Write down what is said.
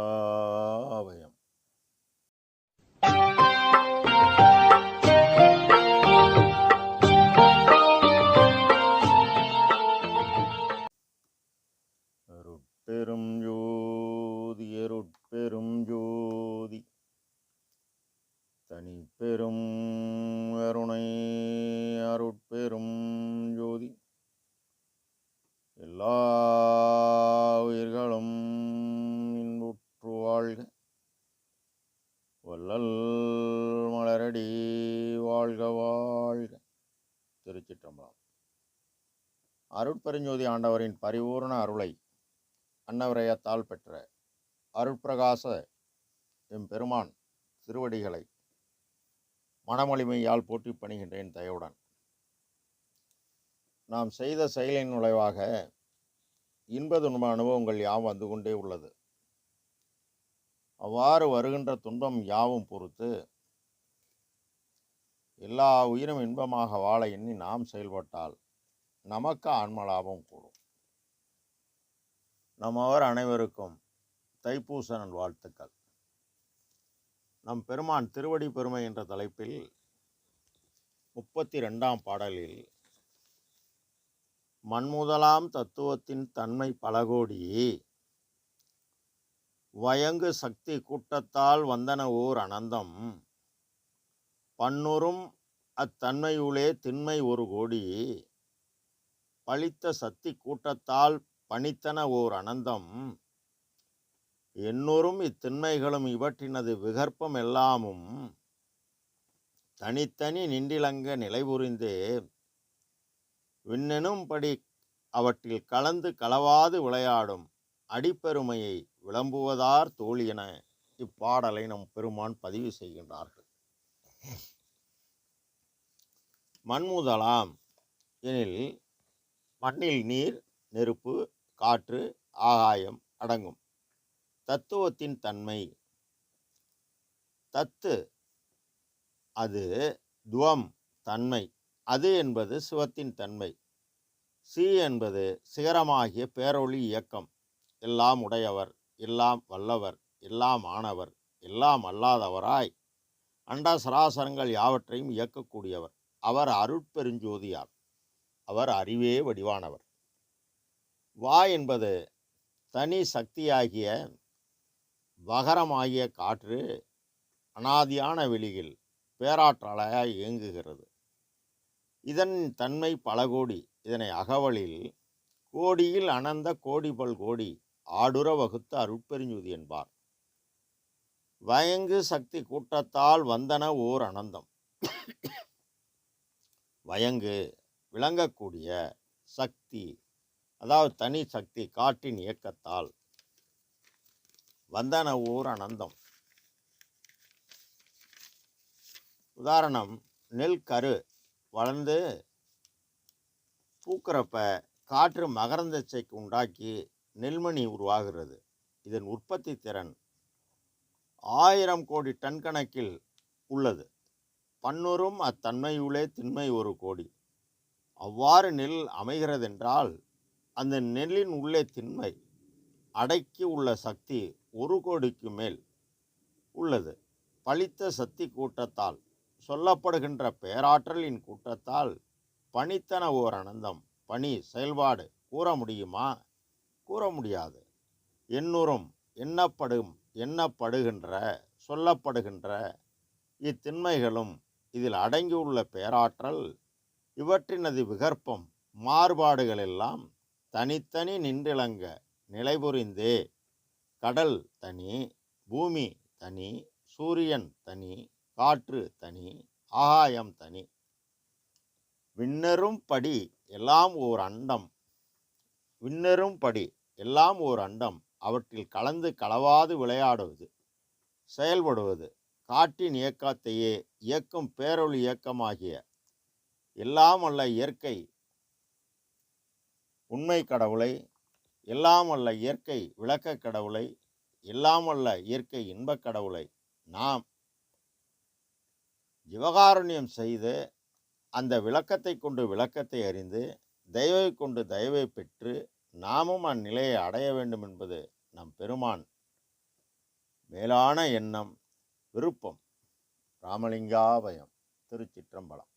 ராமலிங்காவயம் அருட்பெரும் ஜோதி அருட்பெரும் ஜோதி தனிப்பெரும் வாழ்க. திருச்சிற்றம்பலம். அருட்பெருஞ்சோதி ஆண்டவரின் பரிபூர்ண அருளை அன்னவரையத்தால் பெற்ற அருட்பிரகாச எம்பெருமான் திருவடிகளை மனமொழிமையால் போற்றி பணிகின்றேன் தயவுடன். நாம் செய்த செயலின் நுழைவாக இன்ப துன்ப அனுபவங்கள் யாவும் வந்து கொண்டே உள்ளது. அவ்வாறு வருகின்ற துன்பம் யாவும் பொறுத்து எல்லா உயிரும் இன்பமாக வாழ எண்ணி நாம் செயல்பட்டால் நமக்கு ஆன்ம லாபம் கூடும் நம்மவர் அனைவருக்கும் தைப்பூச வாழ்த்துக்கள். நம் பெருமான் திருவடி பெருமை என்ற தலைப்பில் முப்பத்தி ரெண்டாம் பாடலில் மண்முதலாம் தத்துவத்தின் தன்மை பலகோடி வயங்கு சக்தி கூட்டத்தால் வந்தன ஓர் அனந்தம் பன்னுறும் அத்தன்மையுளே திண்மை ஒரு கோடி. பழித்த சக்தி கூட்டத்தால் பணித்தன ஓர் அனந்தம். என்னொரும் இத்திண்மைகளும் இவற்றினது விகற்பம் எல்லாமும். தனித்தனி நின்றிலங்க நிலைபுரிந்தே விண்ணெனும்படி அவற்றில் கலந்து களவாது விளையாடும் அடிப்பெருமையை விளம்புவதார் தோழி என இப்பாடலை நம் பெருமான் பதிவு செய்கின்றார்கள். மண்முதலாம் எனில் மண்ணில் நீர் நெருப்பு காற்று ஆகாயம் அடங்கும். தத்துவத்தின் தன்மை. தத்து அது துவம் தன்மை. அது என்பது சிவத்தின் தன்மை. சி என்பது சிகரமாகிய பேரொளி இயக்கம். எல்லாம் உடையவர் எல்லாம் வல்லவர் எல்லாம் ஆனவர் எல்லாம் அல்லாதவராய். அண்ட சராசரங்கள் யாவற்றையும் இயக்கக்கூடியவர். அவர் அருட்பெருஞ்சோதியார். அவர் அறிவே வடிவானவர். வா என்பது தனி சக்தியாகிய வகரமாகிய காற்று அனாதியான வெளியில் பேராற்றலாய் இயங்குகிறது. இதன் தன்மை பல கோடி. இதனை அகவலில் கோடியில் அனந்த கோடி பல் கோடி ஆடுற வகுத்த அருட்பெருஞ்சுதி என்பார். வயங்கு சக்தி கூட்டத்தால் வந்தன ஓர் அனந்தம். வயங்கு விளங்கக்கூடிய சக்தி அதாவது தனி சக்தி காற்றின் இயக்கத்தால் வந்தன ஓர் அனந்தம். உதாரணம் நெல் கரு வளர்ந்து பூக்கிறப்ப காற்று மகரந்தச்சைக்கு உண்டாக்கி நெல்மணி உருவாகிறது. இதன் உற்பத்தி திறன் ஆயிரம் கோடி டன் கணக்கில் உள்ளது. பன்னுறும் அத்தன்மையுளே திண்மை ஒரு கோடி. அவ்வாறு நெல் அமைகிறதென்றால் அந்த நெல்லின் உள்ளே திண்மை அடக்கி உள்ள சக்தி ஒரு கோடிக்கு மேல் உள்ளது. பழித்த சக்தி கூட்டத்தால் சொல்லப்படுகின்ற பேராற்றலின் கூட்டத்தால் பணித்தன ஓர் அனந்தம். பணி செயல்பாடு கூற முடியுமா? கூற முடியாது. எண்ணுறும் எண்ணப்படும் எண்ணப்படுகின்ற சொல்லப்படுகின்ற இத்திண்மைகளும் இதில் அடங்கியுள்ள பேராற்றல் இவற்றினது விகற்பம் மாறுபாடுகள் எல்லாம் தனித்தனி நின்றிழங்க நிலைபுரிந்தே கடல் தனி பூமி தனி சூரியன் தனி காற்று தனி ஆகாயம் தனி. விண்ணரும் படி எல்லாம் ஓர் அண்டம். விண்ணரும்படி எல்லாம் ஓர் அண்டம். அவற்றில் கலந்து களவாது விளையாடுவது செயல்படுவது காட்டின் இயக்கத்தையே இயக்கும் பேரொளி இயக்கமாகிய எல்லாம் அல்ல இயற்கை உண்மை கடவுளை எல்லாம் அல்ல இயற்கை விளக்க கடவுளை எல்லாம் அல்ல இயற்கை இன்பக் கடவுளை நாம் ஜிவகாருண்யம் செய்து அந்த விளக்கத்தை கொண்டு விளக்கத்தை அறிந்து தயவை கொண்டு தயவை பெற்று நாமும் அந்நிலையை அடைய வேண்டும் என்பது நம் பெருமான் மேலான எண்ணம் விருப்பம். ராமலிங்காபயம் திருச்சிற்றம்பலம்.